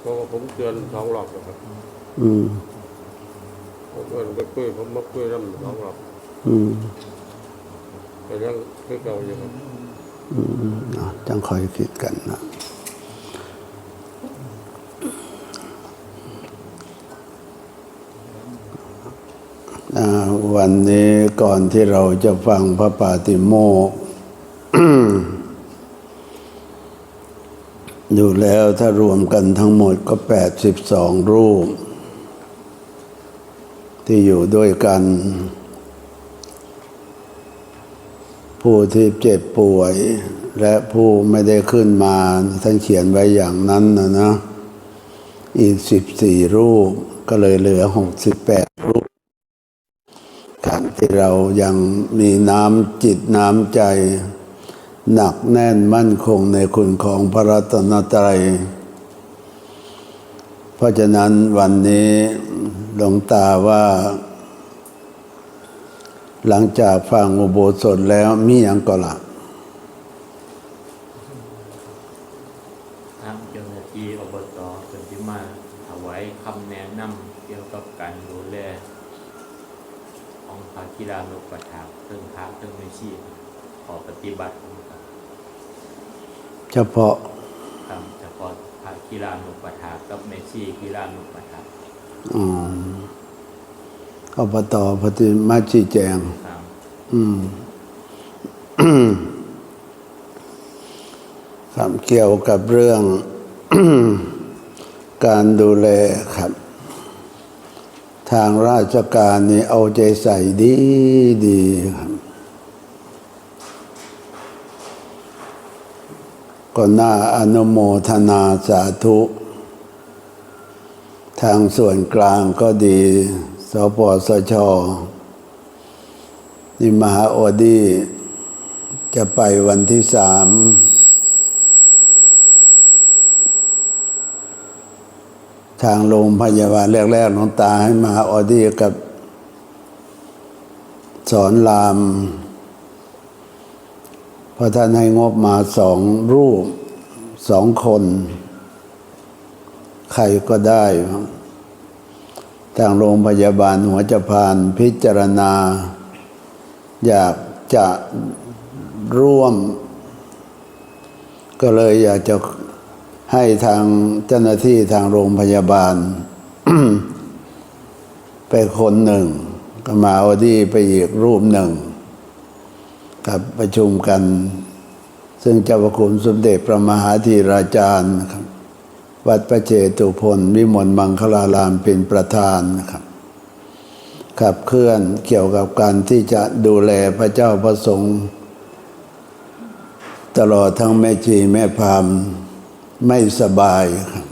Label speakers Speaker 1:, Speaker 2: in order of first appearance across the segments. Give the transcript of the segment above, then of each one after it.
Speaker 1: เพราะว่าผมเตือนสองรอบแล้วครับ
Speaker 2: อืม
Speaker 1: ผมเอินไปคุยผมมาคุยน้ำสองรอบ
Speaker 2: อืม
Speaker 1: แต่ยังคือเก่าอยู่ครับ
Speaker 2: อืมอะจังคอยคิดกันนะอ่าวันนี้ก่อนที่เราจะฟังพระปาติโมก ข์ดูแล้วถ้ารวมกันทั้งหมดก็แปดสิบสองรูป ที่อยู่ด้วยกัน ผู้ที่เจ็บป่วย และผู้ไม่ได้ขึ้นมาท่านเขียนไว้อย่างนั้นนะนะ อีกสิบสี่รูปก็เลยเหลือหกสิบแปดรูป การที่เรายังมีน้ำจิตน้ำใจ หนักแน่นมั่นคงในคุณของพระรัตนตรัย เพราะฉะนั้นวันนี้หลวงตาว่า หลังจากฟังอุโบสถแล้วมีอย่างก็ละ
Speaker 3: ทางเจ้าหน้าที่อบตเป็นที่มาถวายคำแนะนำเกี่ยวกับการดูแลของภาคีรานุปถากเครื่องพระเครื่องไม่ชีพขอปฏิบัติครับ
Speaker 2: เฉพาะ
Speaker 3: ทำเฉพาะภาคีรานุปถากกับไม่ชีคีรานุปถาก
Speaker 2: อืมอบตปฏิมาชี้แจง
Speaker 3: ครับ
Speaker 2: อืมครับเกี่ยวกับเรื่อง การดูแลครับ ทางราชการนี่เอาใจใส่ดีดีครับ ก็น่าอนุโมทนาสาธุ ทางส่วนกลางก็ดี สปสชนี่มหาโอดีจะไปวันที่สาม ทางโรงพยาบาลแรกๆหลวงตาให้มหาโอดีกับสอนราม พราะท่านให้งบมาสองรูปสองคน ใครก็ได้ทางโรงพยาบาลหัวจะพานพิจารณา อยากจะร่วม ก็เลยอยากจะให้ทางเจ้าหน้าที่ทางโรงพยาบาล ไปคนหนึ่ง ก็มาเอาดีไปอีกรูปหนึ่ง กับประชุมกัน ซึ่งเจ้าพระคุณสมเด็จพระมหาธีราจารย์นะครับวัดประเจตุพลวิมลมังคลารามเป็นประธานนะครับขับเคลื่อนเกี่ยวกับการที่จะดูแลพระเจ้าพระสงฆ์ตลอดทั้งแม่จีแม่พามไม่สบายครับ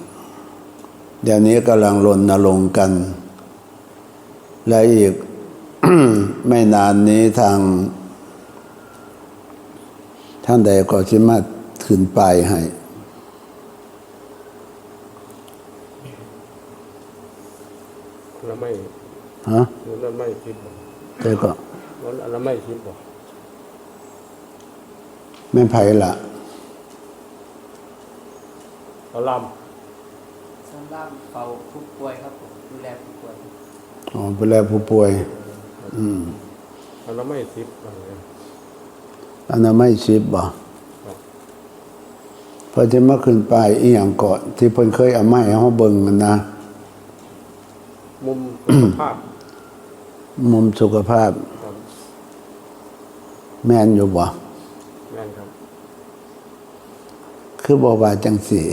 Speaker 2: เดี๋ยวนี้กำลังรณรงค์กัน และอีกไม่นานนี้ทาง ท่านใดก็สามารถขึ้นไปให้
Speaker 1: แล้วไม่
Speaker 2: ฮะ
Speaker 1: แล้วไม่คิดบอก
Speaker 2: แต่ก็
Speaker 1: แล้วไม่คิดบอก
Speaker 2: ไม่ไผ่ละ
Speaker 1: เขาล่
Speaker 4: สำหรับเฝ้าผู้ป่วยครับผมดูแลผู้ป่วย
Speaker 2: อ๋อไปแลผู้ป่วย อืมำ
Speaker 1: แล้วไม่คิดอะไรเงี้ย
Speaker 2: อันนั้นไม่ชิบบ่
Speaker 1: ครับ
Speaker 2: เพอจะมาขึ้นไปอีหยังก่อนที่เพิ่นเคยเอาไม้ให้เฮาเบิ่งมันนะ
Speaker 1: มุมสุขภาพ
Speaker 2: มุมสุขภาพ
Speaker 1: ครับ
Speaker 2: แม่นอยู่บ่
Speaker 1: แม่นครับ
Speaker 2: คือบ่ว่าจังสี่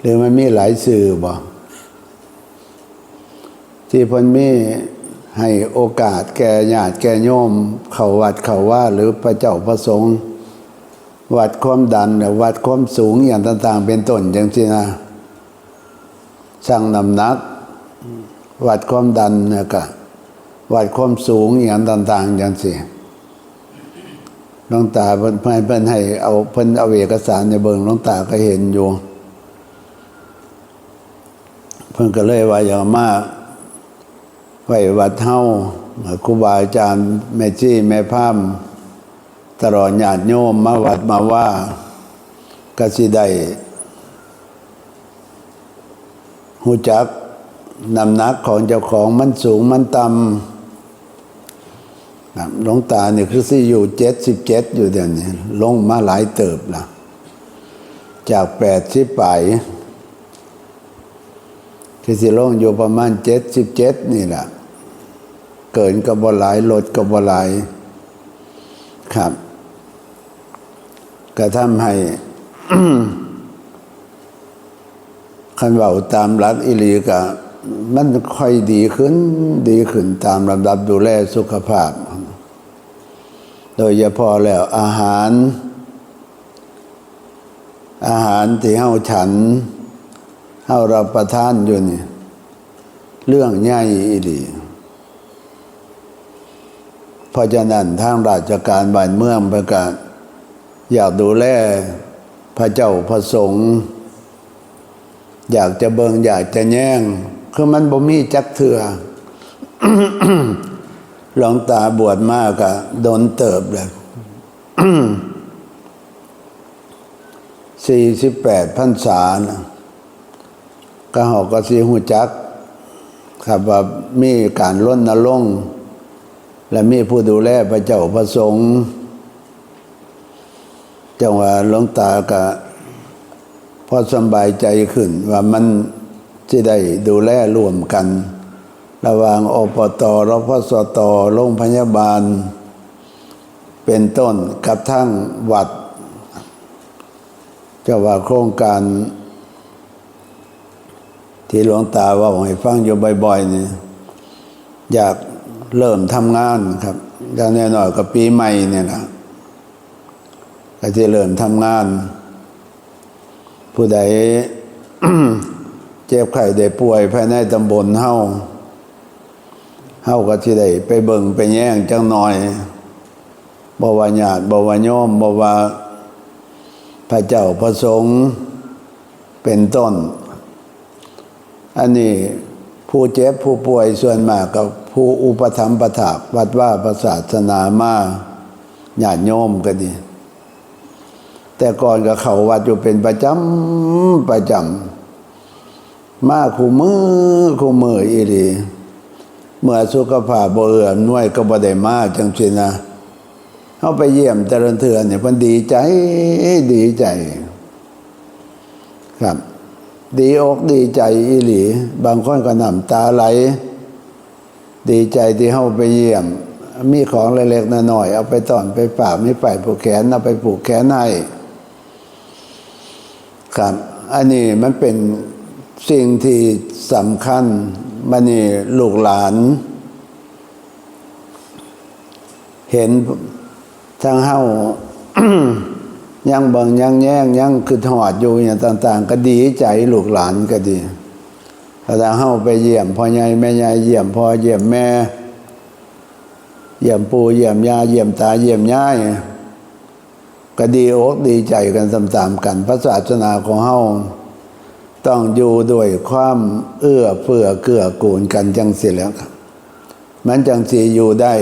Speaker 2: หรือมันมีหลายสื่อบ่ที่เพิ่นมี ให้โอกาสแก่ญาติแก่โยม เขาวัดเขาว่าหรือพระเจ้าพระสงฆ์วัดความดันวัดความสูงอย่างต่าง ๆ เป็นต้นจังซี่นะสั่งน้ำหนัก วัดความดันเนี่ยก็วัดความสูงอย่างต่าง ๆ อย่างสิหลวงตาเพิ่นให้เพิ่นให้เอาเพิ่นเอาเอกสารในเบิ่งหลวงตาก็เห็นอยู่ เพิ่นก็เลยว่าอย่ามา ไว้วัดเฮาครูบาอาจารย์แม่จี้แม่พามตลอดญาติโยมมาวัดมาว่ากสิได้หูจักนำหนักของเจ้าของมันสูงมันต่ำหลวงตาเนี่ยคือสิอยู่เจ็ดสิบเจ็ดอยู่เดี๋ยวนี้ลงมาหลายเติบละจากแปดสิบไปคือสิลงอยู่ประมาณเจ็ดสิบเจ็ดนี่แหละ เกินกับบหลายลดกับบหลายครับก็ทำให้คันเว่าตามรักอิลีกะมันค่อยดีขึ้นดีขึ้นตามลำดับดูแลสุขภาพ โดยเฉพาะแล้วอาหาร อาหารที่เฮาฉันเฮารับประทานอยู่นี่ เรื่องใหญ่อีหลี เพราะฉะนั้นทางราชการบ้านเมืองประกาศอยากดูแลพระเจ้าพระสงฆ์อยากจะเบิงอยากจะแย่ง คือมันบ่มีจักเถื่อหลวงตาบวชมากอะโดนเติบเลยสี่สิบแปดพรรษานะก็หอกก็สีหูจัก ครับว่ามีการล้นนลงค์ และมีผู้ดูแลพระเจ้าพระสงฆ์จังหว่าหลวงตาก็พอสบายใจขึ้นว่ามันจะได้ดูแลร่วมกัน ระหว่างอปตรพสตโรงพยาบาล เป็นต้นกับทั้งวัดจ้าว่าโครงการ ที่หลวงตาว่าให้ฟังอยู่บ่อยๆนี่อยาก เริ่มทำงานครับอย่างแน่นอนกับปีใหม่เนี่ยนะก็ที่เริ่มทำงาน ผู้ใดเจ็บไข้ได้ป่วยภายในตำบลเฮาเฮาก็ที่ได้ไปเบิ่งไปแย่งจังหน่อยบว่าญาติบว่าโยมบว่าพระเจ้าพระสงฆ์เป็นต้น อันนี้ ผู้เจ็บผู้ป่วยส่วนมากกับผู้อุปถัมประถากวัดว่าพระศาสนามาญาติโยมก็ดี แต่ก่อนก็เขาวัดอยู่เป็นประจำประจำมาคู่มือคู่มืออีหลีเมื่อสุขภาพบ่เอือหน่วยก็บ่ได้มาจังซี่นะเฮาไปเยี่ยมเจริญเทือนเนี่ยเพิ่นดีใจดีใจ ครับ ดีอกดีใจอีหลี บางคนก็น้ำตาไหล ดีใจที่เฮาไปเยี่ยม มีของเล็กๆน้อยๆเอาไปตอนไปฝากมีไปผูกแขนเอาไปผูกแขนให้ครับ อันนี้มันเป็นสิ่งที่สำคัญมันนี่ลูกหลาน เห็นทางเฮา ยังบิงยังแย่งยังคือหอดอยู่อย่างต่าง ๆ ก็ดีใจลูกหลานก็ดีถ้าเฮาไปเยี่ยมพ่อใหญ่แม่ใหญ่เยี่ยมพ่อเยี่ยมแม่ เยี่ยมปู่เยี่ยมยาเยี่ยมตาเยี่ยมย่ายก็ดีอกดีใจกันตามๆกัน พระศาสนาของเฮาต้องอยู่ด้วยความเอื้อเฟื้อเกื้อกูลกันจังสิแล้วมันจังสีอยู่ได้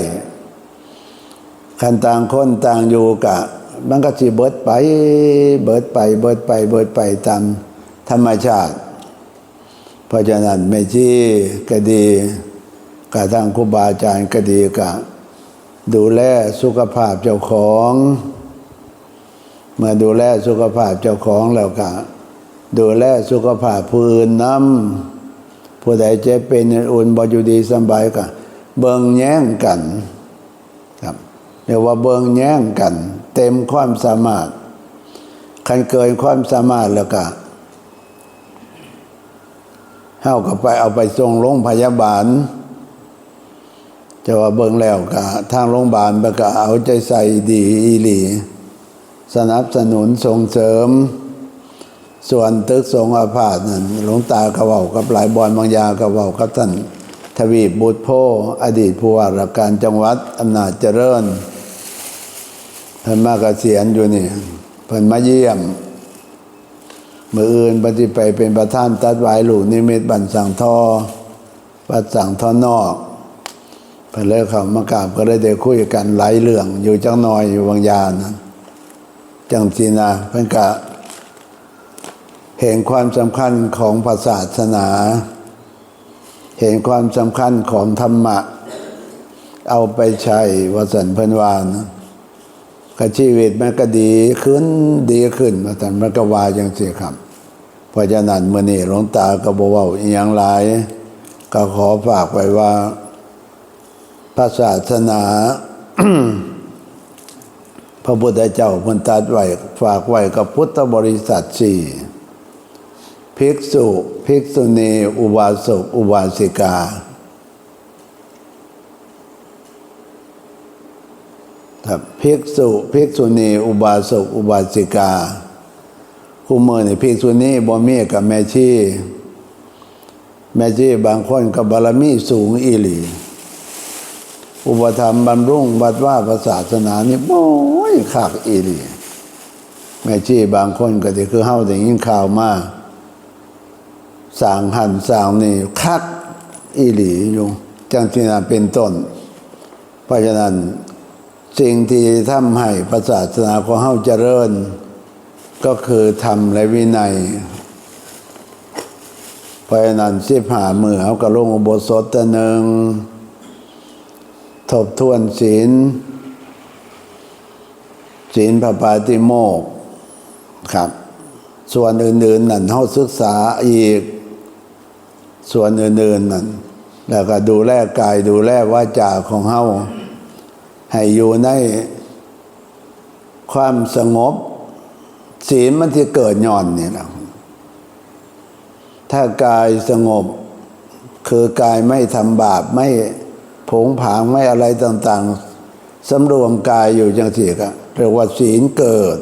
Speaker 2: คันต่างคนต่างอยู่กะ มันก็สิเบิดไป เบิดไป เบิดไป เบิดไปตามธรรมชาติ เพราะฉะนั้นไม่ชี้ก็ดีกะทางครูบาอาจารย์ก็ดีกะดูแลสุขภาพเจ้าของ เมื่อดูแลสุขภาพเจ้าของแล้วกะดูแลสุขภาพผู้อื่นน้ำผู้ใดเจ็บเป็นอุ่นบอยู่ดีสบายกะเบิงแย่งกัน ครับเรียกว่าเบิงแย่งกัน เต็มความสามารถ คันเกินความสามารถแล้วก็เฮาก็ไปเอาไปส่งโรงพยาบาลจะว่าเบิ่งแล้วก็ทางโรงพยาบาลมันก็เอาใจใส่ดีอีหลี สนับสนุนส่งเสริม ส่วนตึกสงฆ์อาพาธนั่นหลวงตากระเว้ากับหลายบอนบางยากระเว้ากับท่านทวีปบุตรโพอดีตผู้ว่าราชการจังหวัดอำนาจเจริญ เพิ่นมากเกษียณอยู่นี่เพิ่นมาเยี่ยมมืออื่นปฏิไปเป็นประธานตัดไว้หลูนิมิตบันสังทอวัดสังทอนอกเพิ่นเลยเขามากราบก็เลยได้คุยกันหลายเรื่อง อยู่จังน้อยอยู่บางยานะจังสีนาเพิ่นกะเห็นความสำคัญของศาสนา เห็นความสำคัญของธรรมะ เอาไปใช้วสันเพิ่นวานะ ก็ชีวิตมันก็ดีขึ้นดีขึ้นมาสันมันก็ว่าอย่างเสียครับเพราะฉะนั้นเมื่อนี้หลวงตาก็บอกว่าอย่างไรก็ขอฝากไว้ว่าพระศาสนา พระพุทธเจ้าพันตรัดไว้ฝากไว้กับพุทธบริษัทสี่ภิกษุ ภิกษุณี อุบาสกอุบาสิกา ครับภิกษุภิกษุณีอุบาสกอุบาสิกาคู่มือนี่ภิกษุณีบ่มีกับแม่ชีแม่ชีบางคนกับบารมีสูงอีหลี อุปธรรมบำรุงวัดว่าพระศาสนานี่โอ้ยขากอีหลีแม่ชีบางคนก็ที่คือเฮาได้ยินข่าวมาสางหันสางนี่คักอีหลีอยู่จังที่นาเป็นต้น เพราะฉะนั้น สิ่งที่ทำให้พระศาสนาของเฮาเจริญ ก็คือธรรมและวินัยเพราะนั้นสิบหามือเขาก็ลงอุโบสถแต่หนึ่งทบทวนศีล ศีลพระปาติโมกข์ครับ ส่วนอื่นๆนั่นเขาศึกษาอีก ส่วนอื่นๆนั่นแล้วก็ดูแลกายดูแลวาจาของเฮา ให้อยู่ในความสงบ ศีลมันที่เกิดย่อนนี่แหละถ้ากายสงบ คือกายไม่ทำบาปไม่ผงผางไม่อะไรต่าง ๆสำรวมกายอยู่จังสิก็เรียกว่าศีลเกิด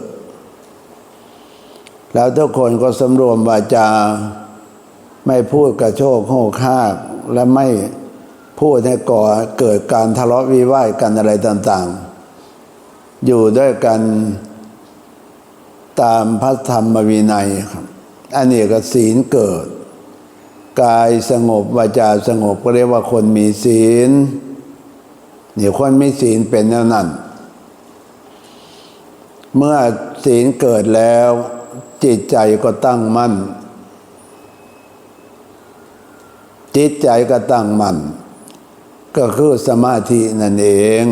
Speaker 2: แล้วทุกคนก็สำรวมวาจา ไม่พูดกระโชกโหกหากและไม่ พูดให้ก่อเกิดการทะเลาะวิวาทกันอะไรต่างๆ อยู่ด้วยกันตามพระธรรมวินัยครับอันนี้ก็ศีลเกิด กายสงบวาจาสงบก็เรียกว่าคนมีศีลนี่คนไมีศีลเป็นแนวนั้น เมื่อศีลเกิดแล้วจิตใจก็ตั้งมั่น จิตใจก็ตั้งมั่น ก็คือสมาธินั่นเอง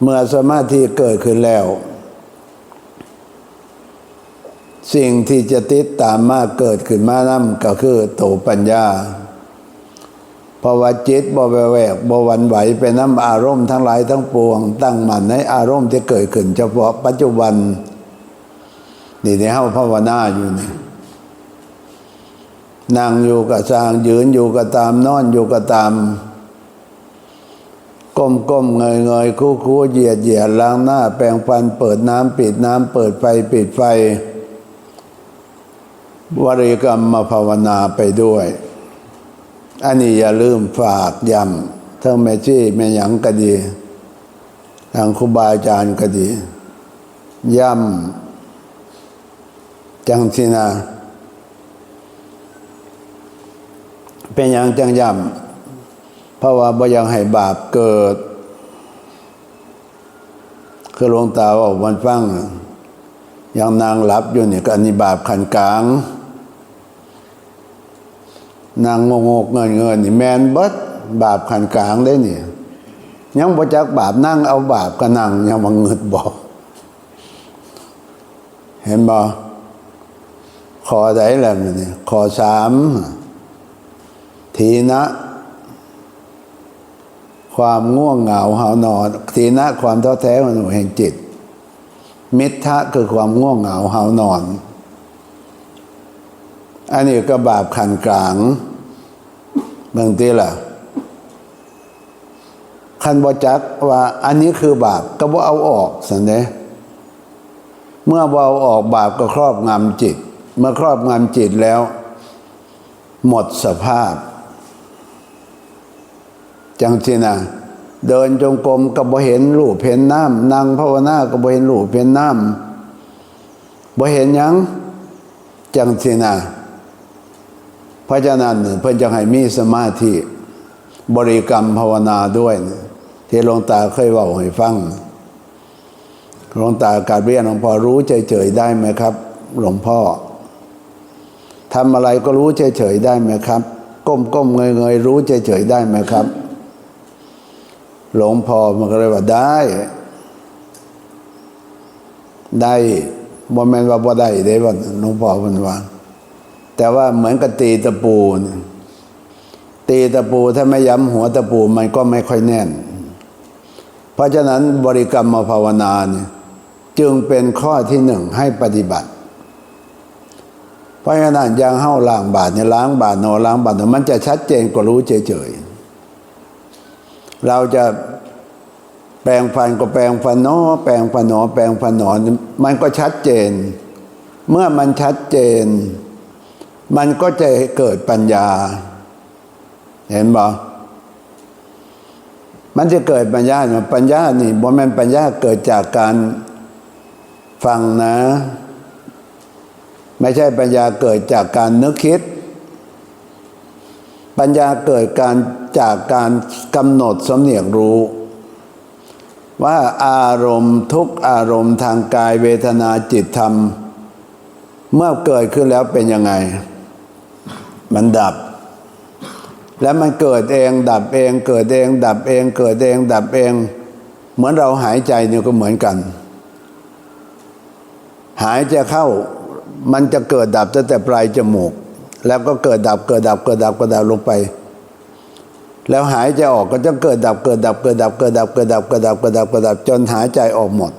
Speaker 2: เมื่อสมาธิเกิดขึ้นแล้ว สิ่งที่จะติดตามมาเกิดขึ้นมานั่นก็คือโตปัญญาเพราะว่าจิตบ่แวกบ่วันไหวไปน้ำอารมณ์ทั้งหลายทั้งปวง ตั้งมั่นในอารมณ์ที่เกิดขึ้น เฉพาะปัจจุบัน นี่ในเฮาภาวนาอยู่นี่ นั่งอยู่กับสร้างยืนอยู่กับตามนอนอยู่กับตาม ก้มก้มเงยเงยคู่คู่เหยียดเหยียดล้างหน้า แปรงฟันเปิดน้ำปิดน้ำเปิดไฟปิดไฟ วริกรรมมาภาวนาไปด้วย อันนี้อย่าลืมฝากย้ำทั้งแม่จี้แม่หยังก็ดีทางครูบาอาจารย์ก็ดีย้ำจังสินะ เป็นอย่างจังย้ำเพราะว่าบ่อยังให้บาปเกิด คือหลวงตาว่าวันฟังยังนางหลับอยู่เนี่ยก็อันนี้บาปขันกลาง นางงงกเงินเงินนี่แมนเบิดบาปขันกลางได้เนี่ยยังบ่จักบาปนั่งเอาบาปก็นั่งยังมาเงิดบอกเห็นบ่ขอได้แล้วนี่ขอสาม ทีนะ ความง่วงเหงาหานอน ทีนะความท้อแท้ของหนูแห่งจิต มิทะคือความง่วงเหงาหานอน อันนี้ก็บาปขันกลางบางทีล่ะคันบจักว่า อันนี้คือบาปก็บ่เอาออกสันเดเมื่อบ่เอาออกบาปก็ครอบงำจิต เมื่อครอบงำจิตแล้ว หมดสภาพ จังสินะเดินจงกรมก็บ่เห็นรูปเห็นน้ำนั่งภาวนาก็บ่เห็นรูปเห็นน้ำบ่เห็นยังจังสินะเพราะฉะนั้นเพื่อนจะให้มีสมาธิบริกรรมภาวนาด้วยที่หลวงตาเคยเว่าให้ฟังหลวงตาการเรียนหลวงพ่อรู้เฉยๆได้ไหมครับ หลวงพ่อทำอะไรก็รู้เฉยๆได้ไหมครับ ก้มก้มเงยเงยๆรู้เฉยๆได้ไหมครับ หลวงพ่อมันก็เลยว่าได้ ได้บ่แม่นว่าบ่ได้ได้ว่าหลวงพ่อมันว่า แต่ว่าเหมือนกับตีตะปูเนี่ยตีตะปูถ้าไม่ย้ำหัวตะปูมันก็ไม่ค่อยแน่น เพราะฉะนั้นบริกรรมมาภาวนาเนี่ยจึงเป็นข้อที่หนึ่งให้ปฏิบัติ เพราะฉะนั้นอย่างเฮ้าล้างบาทเนี่ยล้างบาทโนล้างบาทมันจะชัดเจนกว่ารู้เฉย เราจะแปลงฟันก็แปลงฟันโนแปลงฟันหนอ แปลงฟันหนอมันก็ชัดเจน เมื่อมันชัดเจน มันก็จะเกิดปัญญา เห็นบ่มันจะเกิดปัญญาเนี่ยปัญญานี่บ่แม่นปัญญาเกิดจากการฟังนะ ไม่ใช่ปัญญาเกิดจากการนึกคิด ปัญญาเกิดการจากการกำหนดสำเนียกรู้ ว่าอารมณ์ทุกอารมณ์ทางกายเวทนาจิตธรรม เมื่อเกิดขึ้นแล้วเป็นยังไง มันดับ แล้วมันเกิดเอง ดับเอง เกิดเอง ดับเอง เกิดเอง ดับเอง เหมือนเราหายใจเนี่ยก็เหมือนกัน หายใจเข้ามันจะเกิดดับตั้งแต่ปลายจมูก แล้วก็เกิดดับเกิดดับเกิดดับเกิดดับลงไป แล้วหายใจออกก็จะเกิดดับเกิดดับเกิดดับเกิดดับเกิดดับเกิดดับเกิดดับเกิดดับจนหายใจออกหมด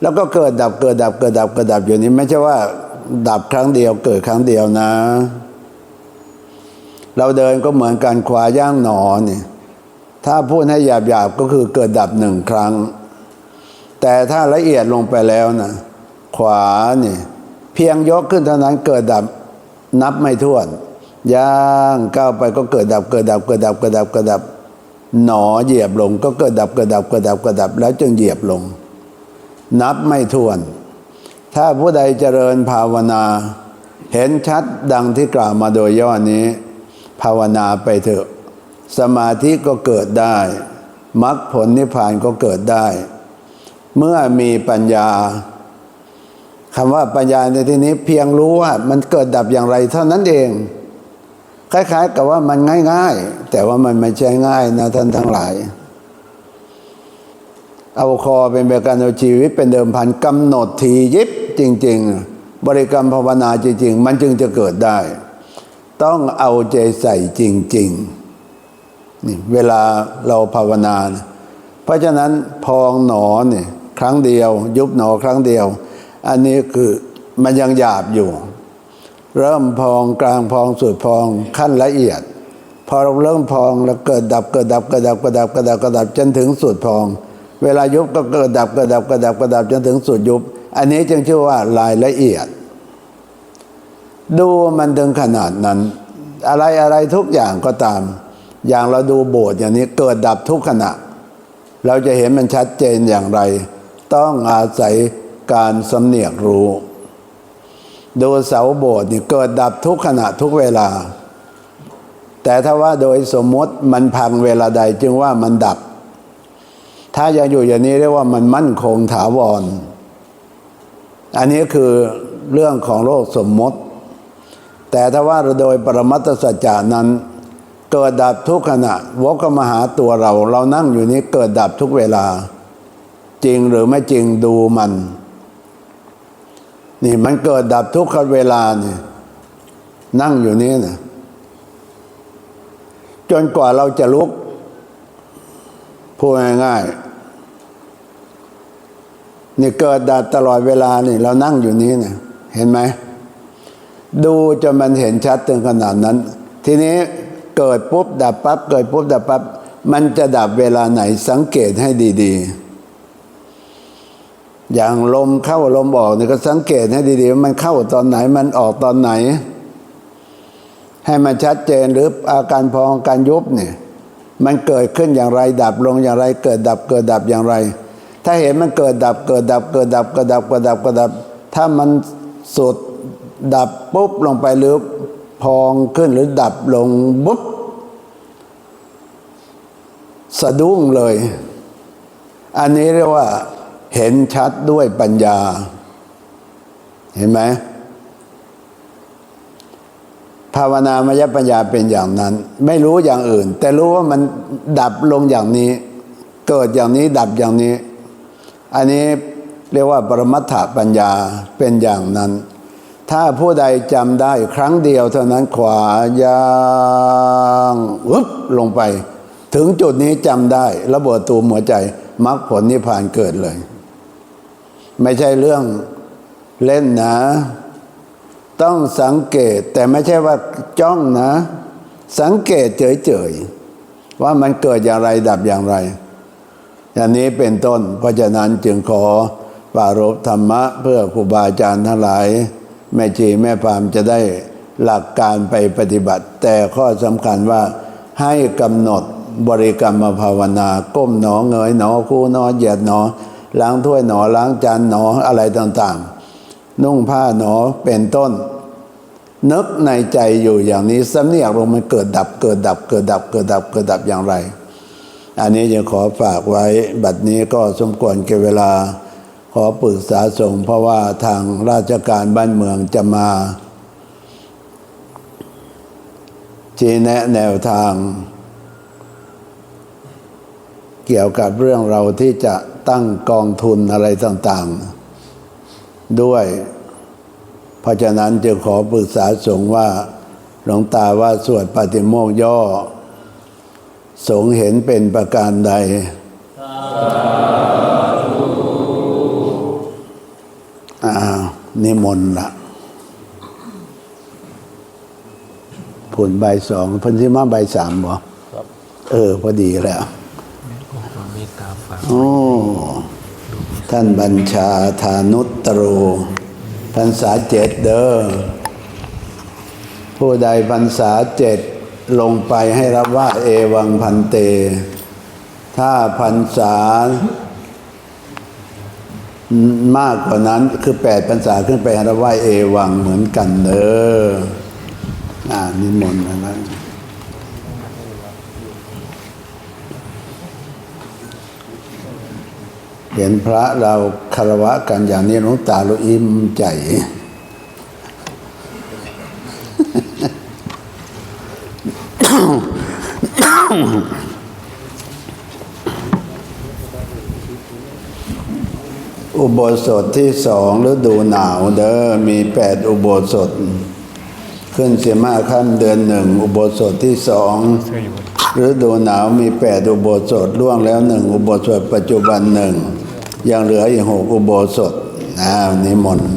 Speaker 2: แล้วก็เกิดดับเกิดดับเกิดดับเกิดดับอยู่นี้ไม่ใช่ว่า ดับครั้งเดียวเกิดครั้งเดียวนะ เราเดินก็เหมือนกันขวาย่างหนอนี่ถ้าพูดให้หยาบๆก็คือเกิดดับหนึ่งครั้ง แต่ถ้าละเอียดลงไปแล้วนะขวานี่เพียงยกขึ้นเท่านั้นเกิดดับ นับไม่ถ้วนย่างก้าวไปก็เกิดดับเกิดดับเกิดดับเกิดดับเกิดดับ หนอเหยียบลงก็เกิดดับเกิดดับเกิดดับเกิดดับ แล้วจึงเหยียบลง นับไม่ถ้วน ถ้าผู้ใดเจริญภาวนา เห็นชัดดังที่กล่าวมาโดยย่อนี้ ภาวนาไปเถอะ สมาธิก็เกิดได้มรรคผลนิพพานก็เกิดได้ เมื่อมีปัญญา คำว่าปัญญาในที่นี้เพียงรู้ว่ามันเกิดดับอย่างไรเท่านั้นเอง คล้ายๆ กับว่ามันง่าย ๆ แต่ว่ามันไม่ใช่ง่ายนะท่านทั้งหลาย เอาคอเป็นประกันเอาชีวิตเป็นเดิมพันกำหนดทียิบจริง ๆ บริกรรมภาวนาจริง ๆ มันจึงจะเกิดได้ ต้องเอาใจใส่จริง ๆ นี่เวลาเราภาวนานะเพราะฉะนั้นพองหนอเนี่ยครั้งเดียว ยุบหนอครั้งเดียว อันนี้คือมันยังหยาบอยู่ เริ่มพองกลางพองสุดพองขั้นละเอียด พอเราเริ่มพองแล้วเกิดดับเกิดดับเกิดดับเกิดดับเกิดดับเกิดดับจนถึงสุดพอง เวลายุบก็เกิดดับเกิดดับเกิดดับเกิดดับจนถึงสุดยุบ อันนี้จึงชื่อว่ารายละเอียด ดูมันถึงขนาดนั้น อะไรอะไรทุกอย่างก็ตาม อย่างเราดูโบสถ์อย่างนี้เกิดดับทุกขณะ เราจะเห็นมันชัดเจนอย่างไร ต้องอาศัย การสำเนียกรู้ ดูเสาโบสถ์นี่เกิดดับทุกขณะทุกเวลา แต่ถ้าว่าโดยสมมติมันพังเวลาใดจึงว่ามันดับ ถ้ายังอยู่อย่างนี้เรียกว่ามันมั่นคงถาวร อันนี้คือเรื่องของโลกสมมติ แต่ถ้าว่าโดยปรมัตสัจจานั้น เกิดดับทุกขณะวกมาหาตัวเรา เรานั่งอยู่นี้เกิดดับทุกเวลาจริงหรือไม่จริงดูมัน นี่มันเกิดดับทุกขเวลาเนี่ยนั่งอยู่นี้นะจนกว่าเราจะลุกพูดง่ายๆนี่เกิดดับตลอดเวลานี่ เรานั่งอยู่นี้นะเห็นไหมดูจนมันเห็นชัดถึงขนาดนั้น ทีนี้เกิดปุ๊บดับปั๊บเกิดปุ๊บดับปั๊บมันจะดับเวลาไหนสังเกตให้ดี ๆ อย่างลมเข้าลมออกเนี่ยก็สังเกตให้ดีๆว่ามันเข้าตอนไหนมันออกตอนไหน ให้มันชัดเจนหรืออาการพองการยุบเนี่ยมันเกิดขึ้นอย่างไรดับลงอย่างไร เกิดดับเกิดดับอย่างไร ถ้าเห็นมันเกิดดับเกิดดับเกิดดับเกิดดับเกิดดับเกิดดับ ถ้ามันสุดดับปุ๊บลงไปหรือพองขึ้นหรือดับลงปุ๊บสะดุ้งเลย อันนี้เรียกว่า เห็นชัดด้วยปัญญา เห็นไหมภาวนามยปัญญาเป็นอย่างนั้น ไม่รู้อย่างอื่น แต่รู้ว่ามันดับลงอย่างนี้ เกิดอย่างนี้ดับอย่างนี้ อันนี้เรียกว่าปรมัตถปัญญาเป็นอย่างนั้น ถ้าผู้ใดจำได้ครั้งเดียวเท่านั้นขวายางวุบลงไป ถึงจุดนี้จำได้ ระเบิดตูมหัวใจมรรคผลนิพพานเกิดเลย ไม่ใช่เรื่องเล่นนะ ต้องสังเกตแต่ไม่ใช่ว่าจ้องนะ สังเกตเฉยๆว่ามันเกิดอย่างไรดับอย่างไรอย่างนี้เป็นต้น เพราะฉะนั้นจึงขอปารบธรรมะเพื่อครูบาอาจารย์ทั้งหลาย แม่จีแม่พามจะได้หลักการไปปฏิบัติ แต่ข้อสำคัญว่าให้กำหนดบริกรรมภาวนา ก้มหนอเงยหนอคู่หนอเหยียดหนอ ล้างถ้วยหนอล้างจานหนออะไรต่างๆ นุ่งผ้าหนอเป็นต้น นึกในใจอยู่อย่างนี้สำเนียกลงมันเกิดดับเกิดดับเกิดดับเกิดดับเกิดดับอย่างไร อันนี้จะขอฝากไว้บัดนี้ก็สมควรเก็บเวลา ขอปรึกษาส่งฆ์เพราะว่าทางราชการบ้านเมืองจะมาชี้แนะแนวทาง เกี่ยวกับเรื่องเราที่จะ ตั้งกองทุนอะไรต่างๆ ด้วย เพราะฉะนั้นจึงขอปรึกษาสงฆ์ว่าหลวงตาว่าสวดปฏิโมกข์ย่อ สงฆ์เห็นเป็นประการใด อ้าวนิมนต์ละผลใบสองเพันธิมาใบสามบ่เออ พอดีแล้ว โอ้ท่านบัญชาธานุตโรพรรษาเจ็ดเด้อผู้ใดพรรษาเจ็ดลงไปให้รับว่าเอวังพันเต ถ้าพรรษามากกว่านั้นคือแปดพรรษาขึ้นไปให้รับว่าเอวังเหมือนกันเด้ออ่านิมนต์นะนั้น เห็นพระเราคารวะกันอย่างนี้หลวงตาเราอิ่มใจ อุโบสถที่สองฤดูหนาวเด้อมีแปดอุโบสถ ขึ้นเสียมาขั้นเดือนหนึ่ง อุโบสถที่สอง ฤดูหนาวมีแปดอุโบสถล่วงแล้วหนึ่งอุโบสถปัจจุบันหนึ่งยังเหลืออีกหกอุโบสถอ้าวนิมนต์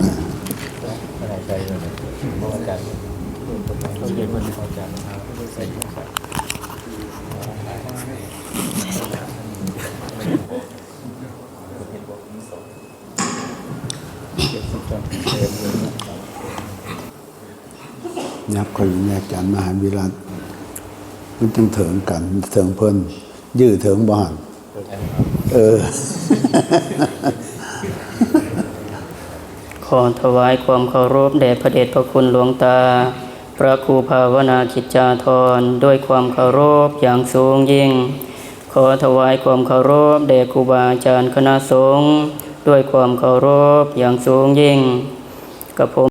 Speaker 2: ยับคนแยกจันมหาวิรัต มันจังเถิงกันเถิงเพิ่นยื้อเถิงบ้านเออ
Speaker 5: ขอถวายความเคารพแด่พระเดชพระคุณหลวงตา พระครูภาวนาคิจจาธรด้วยความเคารพอย่างสูงยิ่ง ขอถวายความเคารพแด่ครูบาอาจารย์คณะสงฆ์ด้วยความเคารพอย่างสูงยิ่งกับผม